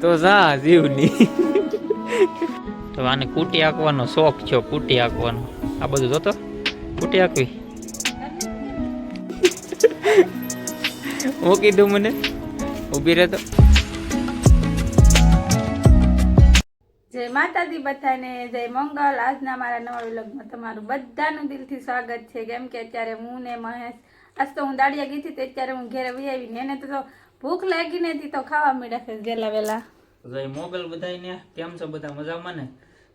તો જા જીવની. તો આને કૂટી આંકવાનો શોખ છે, કૂટી આંકવાનો આ બધું જોતો? કૂટી આંકવી હું કીધું મને. ઊભી રહે તો. જય માતાજી બધાને, જય મંગલ. આજના મારા નવા વિલોગમાં તમારું બધાનું દિલથી સ્વાગત છે. કેમ કે અત્યારે હું ને મહેશ આજ તો હું દાડિયા ગઈ હતી તો અત્યારે હું ઘેરે વહી આવીને, એને તો ભૂખ લાગી નથી તો ખાવા મળ્યા છે વહેલા વેલા જય મોગલ બધાને કેમ છો બધા મજામાં ને?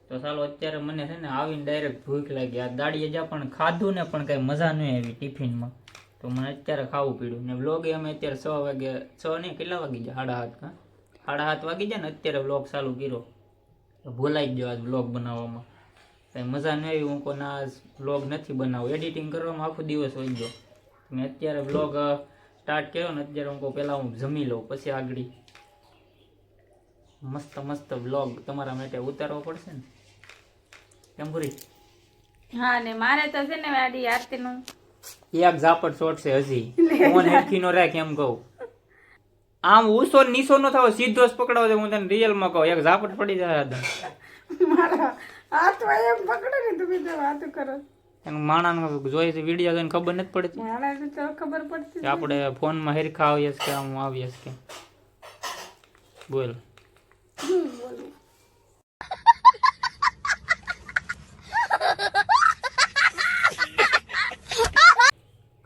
તો ચાલો અત્યારે મને છે ને આવીને ડાયરેક્ટ ભૂખ લાગી. આ દાડીએ જ્યાં પણ ખાધું ને પણ કઈ મજા નહીં આવી ટિફિનમાં. તો મને અત્યારે ખાવું પીડ્યું. ને વ્લોગે અમે અત્યારે છ વાગે, છ ને કેટલા વાગી જાય સાડા હાથ કા? સાડા હાથ વાગી જાય ને અત્યારે વ્લોગ ચાલુ કર્યો. ભૂલાઈ ગયો આજ વ્લોગ બનાવવામાં. કઈ મજા નહીં આવી. હું કોને વ્લોગ નથી બનાવું. એડિટિંગ કરવામાં આખો દિવસ હોય ગયો. મેં અત્યારે બ્લોગ સ્ટાર્ટ કર્યો ને અત્યારે હું કહું પહેલાં હું જમી લઉં પછી આગળ. મસ્ત મસ્ત બ્લોગ તમારા માટે ઉતારવો પડશે ને. કેમ પૂરી હા ને મારે તો છે ને આડી આરતીનું. એક ઝાપટ છોડશે હજી. ફોન હેરખી નો રાખ એમ કહું. આમ ઉસો નીસો નો થાવ સીધો જ પકડાવો છે હું તને રિયલમાં કહું. એક ઝાપટ પડી જાય મારા હાથ એમ પકડો ને તમે તો વાતો કરો. માણાનો જોઈ છે વીડિયો જોઈને ખબર નથી પડતી. તો ખબર પડતી આપણે આપણે ફોનમાં હેરખા આવીએ કે આમ આવીએ કે. બોલ.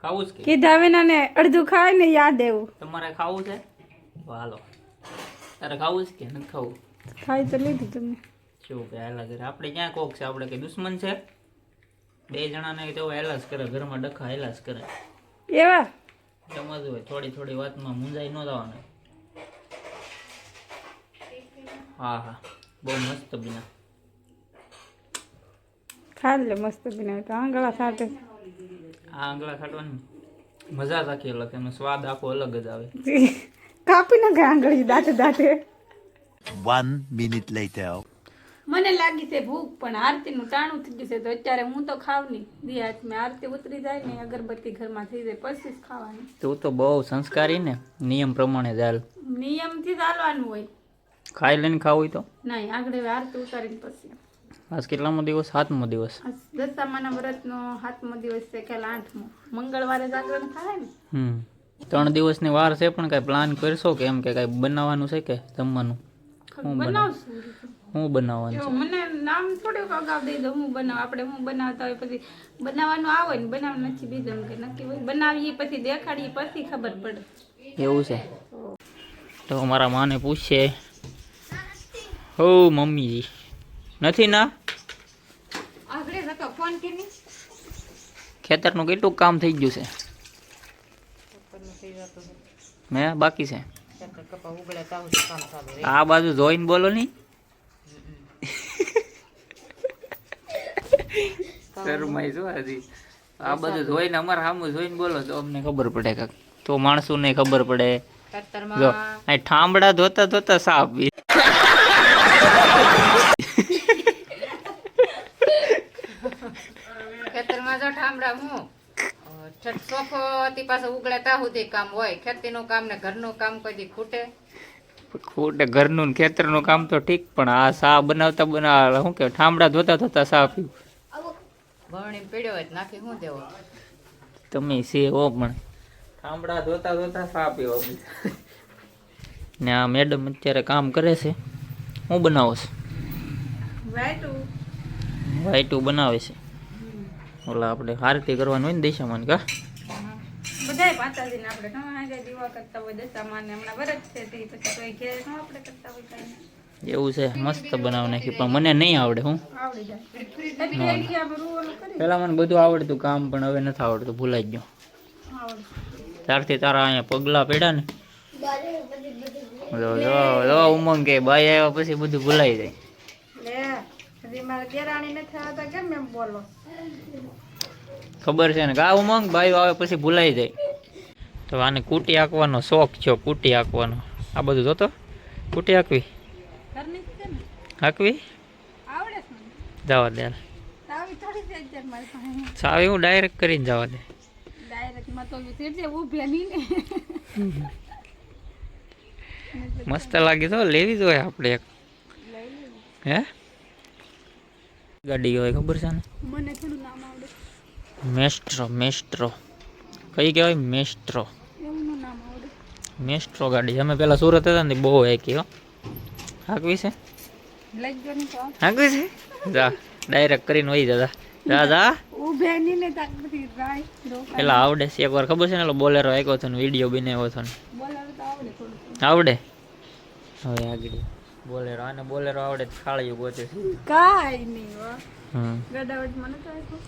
ખાવું કે? કીધા વિના ને અડધું ખાય ને યાદ એવું. તમારે ખાવું છે? હાલો. તારે ખાવું છે કે નથી ખાવું? ખાઈ તો લીધું તમે શું કે હાલ આપણે ક્યાં કોક છે? આપણે કઈ દુશ્મન છે? બે જણાને તેઓ હેલા જ કરે ઘરમાં ડખા હેલા જ કરે. એવા? સમજવું હોય થોડી થોડી વાતમાં મુંજાઈ ન જવાનું હા હા. બહુ મસ્ત બિના. ખા લે મસ્ત બીના તો આંગળા સાથે. આ આંગળા ખાટવાની મજા જ આખી અલગ એનો સ્વાદ આખો અલગ જ આવે. કાપી નાખે આંગળી દાંતે દાંતે. One minute later. મને લાગી છે ભૂખ પણ આરતીનું ટાણું થઈ ગયું છે તો અત્યારે હું તો ખાવ નહીં. દિયાત મેં આરતી ઉતરી જાય ને અગરબત્તી ઘરમાં થઈ જાય પછી જ ખાવાની. તું તો બહુ સંસ્કારી ને નિયમ પ્રમાણે ચાલ. નિયમથી ચાલવાનું હોય. ખાઈ લઈને ખાવું હોય તો? નહીં આગળ આરતી ઉતારીને પછી. આજ કેટલામો દિવસ? સાતમો દિવસ. દસામાના વ્રતનો સાતમો દિવસ છે કે આઠમો. મંગળવારે જાગરણ થાય ને. હમ. ત્રણ દિવસની વાર છે પણ કાંઈ પ્લાન કરશો કે એમ કે કાંઈ બનાવવાનું છે કે જમવાનું? બનાવ? બનાવશું. હું બનાવવાનું જો મને નામ થોડુંક અગાઉ દઈ દો હું બનાવ. આપણે હું બનાવતા હોય પછી બનાવવાનું આવે ને બનાવવાનું નથી બીજું કે નક્કી હોય. બનાવીએ પછી દેખાડીએ પછી ખબર પડે. એવું છે? તો મારા માને પૂછશે હો મમ્મીજી. નથી ના? ખેતરનું કેટલું કામ થઈ ગયું છે? મેં બાકી છે? આ બાજુ જોઈને બોલો ની. શરમાઈ છો હજી આ બધું જોઈને અમારે સામું જોઈને બોલો તો અમને ખબર પડે કાક. તો માણસોને ખબર પડે. જો અહીં ઠામડા ધોતા ધોતા સાપ બી ખેતરમાં જો ઠામડા હું છઠ સોફો થી ઉગડે સુધી કામ હોય. ખેતીનું કામ ને ઘરનું કામ કોઈ ખૂટે. ખોટે ઘરનું ને ખેતરનું કામ તો ઠીક પણ આ સા બનાવતા બનાવ શું કે ઠામડા ધોતા ધોતા સા પીવું ભરણી પીડ્યો હોય નાખી શું દેવો? તમે સેવો હો પણ. ઠામડા ધોતા ધોતા સાપ એવો ને આ મેડમ અત્યારે કામ કરે છે. હું બનાવો છે? વાઈટું વાઈટું બનાવે છે. ઓલા આપણે આરતી કરવાનું હોય ને દિશામાં કા? બધાય માતાજીને આપણે ઘણા દીવા કરતા હોય દશામાં ને હમણાં વરસ છે તે પછી કોઈ ઘેર ન આપણે કરતા હોય કાંઈ. એવું છે, મસ્ત બનાવી નાખી પણ મને નહીં આવડે હું. પહેલાં મને બધું આવડતું કામ, પણ હવે નથી આવડતું, ભૂલાઈ ગયું. ત્યારથી તારા અહીંયા પગલા પડ્યા ને. ઉમંગ કે, બાઈ આવ્યા પછી બધું ભૂલાઈ જાય. ખબર છે ને ગા ઉમંગ ભાઈ આવે પછી ભૂલાઈ જાય. તો આને કૂટી આંકવાનો શોખ છે, કૂટી આંકવાનો આ બધું જોતો? કૂટી આંકવી મને. જવા દે સાવી હું ડાયરેક્ટ કરીને જવા દે. મસ્ત લાગી તો લેવી જોઈએ આપણે એક. હે? ગાડી હોય ખબર છે ને? મને થોડું નામ આવડે. Maestro maestro. કઈ કહેવાય? મેસ્ટ્રો. મેસ્ટ્રો ગાડી. અમે પેલા સુરત હતા ને બહુ એક હો. હાકવી છે? હાકવી છે? જા ડાયરેક્ટ કરીને વહી જતા. જા જા. પેલા આવડે છે એકવાર ખબર છે ને બોલેરો આવ્યો હતો ને વીડિયો બનાવ્યો હતો ને. આવડે હવે આગળ બોલેરો આને બોલેરો આવડે તો ખાળિયું ગોતે છે. કાઈ નહીં ગડાવટ મને તો આપ્યો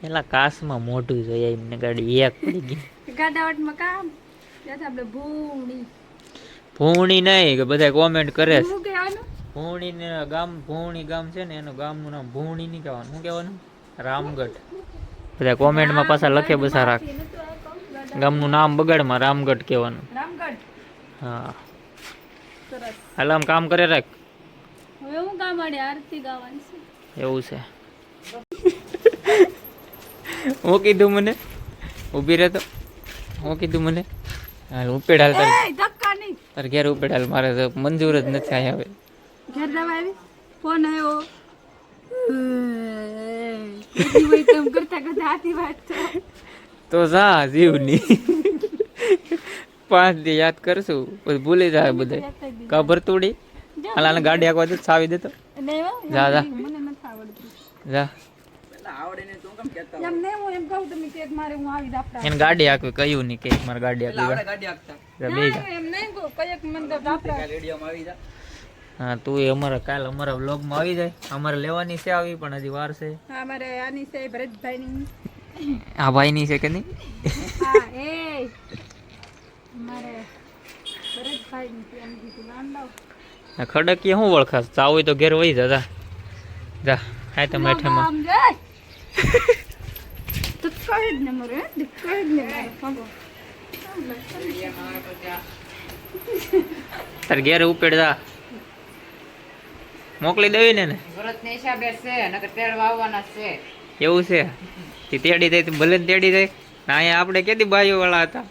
પેલા કાસમાં મોટું જોઈએ એમને ગાડી એક પડી ગઈ. ગડાવટમાં કામ? આપણે ભૂણી ભૂણી નહીં કે બધા કોમેન્ટ કરે છે. ભૂણી ને ગામ ભૂણી ગામ છે ને એનું ગામનું નામ ભૂણી નહીં કહેવાનું. શું કહેવાનું? રામગઢ. બધા કોમેન્ટમાં પાછા લખે બસા રાખ. ગામનું નામ બગાડમાં રામગઢ કહેવાનું. હા. હાલ આમ કામ કરે રાખ. એવું કામ આરતી ગાવાની છે? એવું છે. હું કીધું મને? ઊભી રહેતો. હું કીધું મને? હાલ ઉપેડ હાલ તારે તારે ઘેર ઉપડાલ મારે તો મંજૂર જ નથી અહીંયા હવે. ઘેર દવા આવી? ફોન આવ્યો. તો જા જીવની. પાંચ દી યાદ કરશું પછી ભૂલી જાય બધે. કબર તોડી? આને ગાડી આખવા દે સાવી દેતો. જા જા. જા. એને ગાડી આખવી કયું નહીં કે મારે ગાડી દાપડા. હા તું એ અમારા કાલ અમારા વ્લોગમાં આવી જાય. અમારે લેવાની છે આવી પણ હજી વાર છે. અમારે આની છે ભરતભાઈની. આ ભાઈની છે કે નહીં? હા એ. મારે ભરતભાઈની છે એમ કીધું નામ ખડકી હું ખડકીએ શું ઓળખાશ? ચાવ હોય તો ઘેર વહી જા જા. જા હા તમે હેઠેમાં જાય ધક્કા જ ને મારે ધક્કા જ ને તાર ઘેર ઉપેડ જા મોકલી દેવી ને ને વ્રતના હિસાબે છે નકર તેડ વાવવાના છે. એવું છે? તે તેડી જાય ભલે ને તેડી જાય ના અહીંયા આપણે કેદી ભાઈઓ વાળા હતા?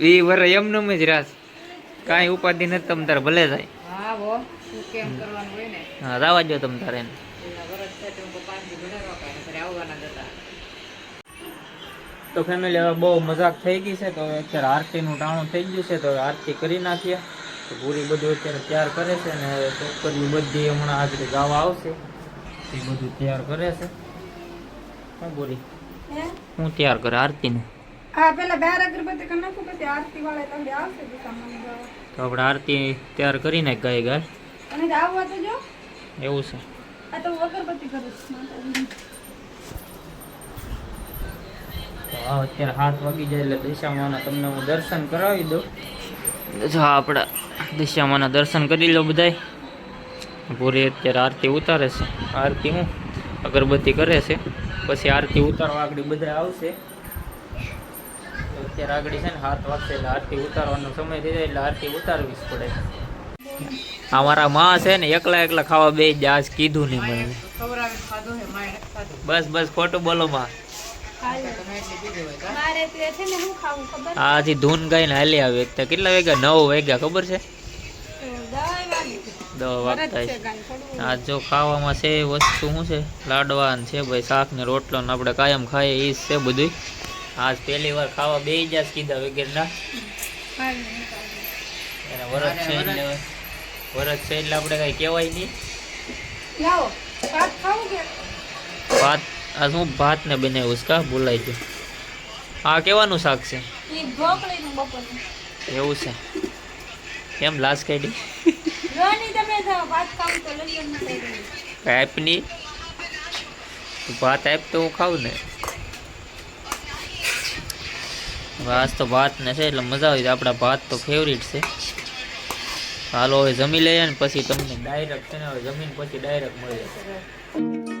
વી વર એમનું જ રાસ. કાંઈ ઉપાધિ નથી તમ તારે ભલે જાય હા વો કેમ કરવાનું હોય ને? હા રાવા જો તમ તારે એને. એના વ્રત છે તો હું પાંચ દી ઘરે રોકાય નકર આવવાના જ હતા તો ફેમિલી હવે બહુ મજાક થઈ ગઈ છે તો અત્યારે આરતીનું ટાણું થઈ ગયું છે તો હવે આરતી કરી નાખીએ. તો પૂરી બધું અત્યારે તૈયાર કરે છે ને છોકરીઓ બધી હમણાં આજે ગાવા આવશે. એ બધું તૈયાર કરે છે. હા પૂરી હે? તૈયાર કરે આરતીનું? હા પેલા બાર અગરબત્તી કરી નાખું પછી આરતી વાળા તમને આવશે તો આપણે આરતી તૈયાર કરીને ગાય ગાય અને આવવા તો જો એવું છે. આ તો અગરબત્તી કરું છું માતાજીની. તો આ અત્યારે હાથ વાગી જાય એટલે દિશામાના તમને હું દર્શન કરાવી દઉં. જો આપણા દિશામાના દર્શન કરી લો બધાય. પૂરી અત્યારે આરતી ઉતારે છે. આરતી હું અગરબત્તી કરે છે. પછી આરતી ઉતારવા આગળ બધા આવશે. અત્યારે આગળ છે ને હાથ વાગશે એટલે આરતી ઉતારવાનો સમય થઈ જાય એટલે આરતી ઉતારવી જ પડે. આ મારા માં છે ને એકલા એકલા ખાવા બે જ આજ કીધું નહીં મને બસ બસ ખોટું બોલો માં. હાલે. તમે એટલી દીધી હોય કા? મારે તો એ છે ને શું ખાવું ખબર? આ હજી ધૂન ગાઈને હાલી આવે તો કેટલા વાગ્યા? નવ વાગ્યા ખબર છે? ભરત વાગતા આ જો ખાવામાં છે વસ્તુ શું છે? લાડવા છે ભાઈ શાક ને રોટલો ને આપણે કાયમ ખાઈએ એ છે બધું આજ પહેલી વાર ખાવા બે જ કીધા વગેરેના. એને વરસ છે એટલે વરસ છે એટલે આપણે કાંઈ કહેવાય નહીં. ભાત આ શું ભાત ને બનાવ્યું છે? કા બોલાઈ ગયું? આ કેવાનું શાક છે. એવું છે. કેમ લાશ કાઢી? જાઓ, ભાત આપ તો હું ખાઉં ને. વાસ તો ભાત ને છે એટલે મજા આવી. આપણા ભાત તો ફેવરિટ છે. હાલો હવે જમી લઈએ ને પછી તમને ડાયરેક્ટ છે ને હવે જમીન પછી ડાયરેક્ટ મળી જશે